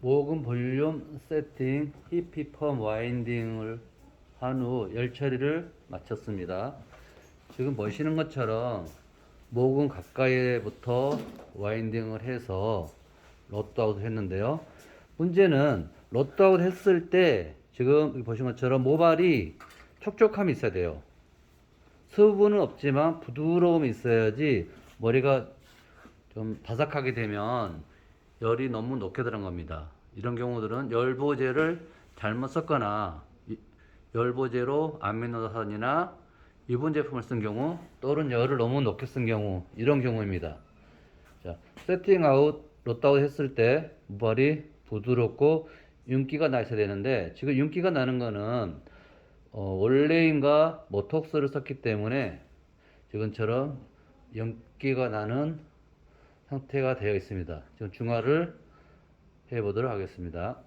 모금 볼륨 세팅 히피 펌 와인딩을 한 후 열 처리를 마쳤습니다. 지금 보시는 것처럼 모금 가까이부터 와인딩을 해서 로또아웃 했는데요. 문제는 로또아웃 했을 때 지금 보시는 것처럼 모발이 촉촉함이 있어야 돼요. 수분은 없지만 부드러움이 있어야지 머리가 좀 바삭하게 되면 열이 너무 높게 들어간 겁니다. 이런 경우들은 열보제를 잘못 썼거나 이- 열보제로 아미노산이나 유분 제품을 쓴 경우 또는 열을 너무 높게 쓴 경우 이런 경우입니다. 자, 세팅 아웃 롯다웃 했을 때 모발이 부드럽고 윤기가 나 있어야 되는데 지금 윤기가 나는 거는 어, 원래인가 모톡스를 썼기 때문에 지금처럼 윤기가 나는 상태가 되어 있습니다. 지금 중화를 해 보도록 하겠습니다.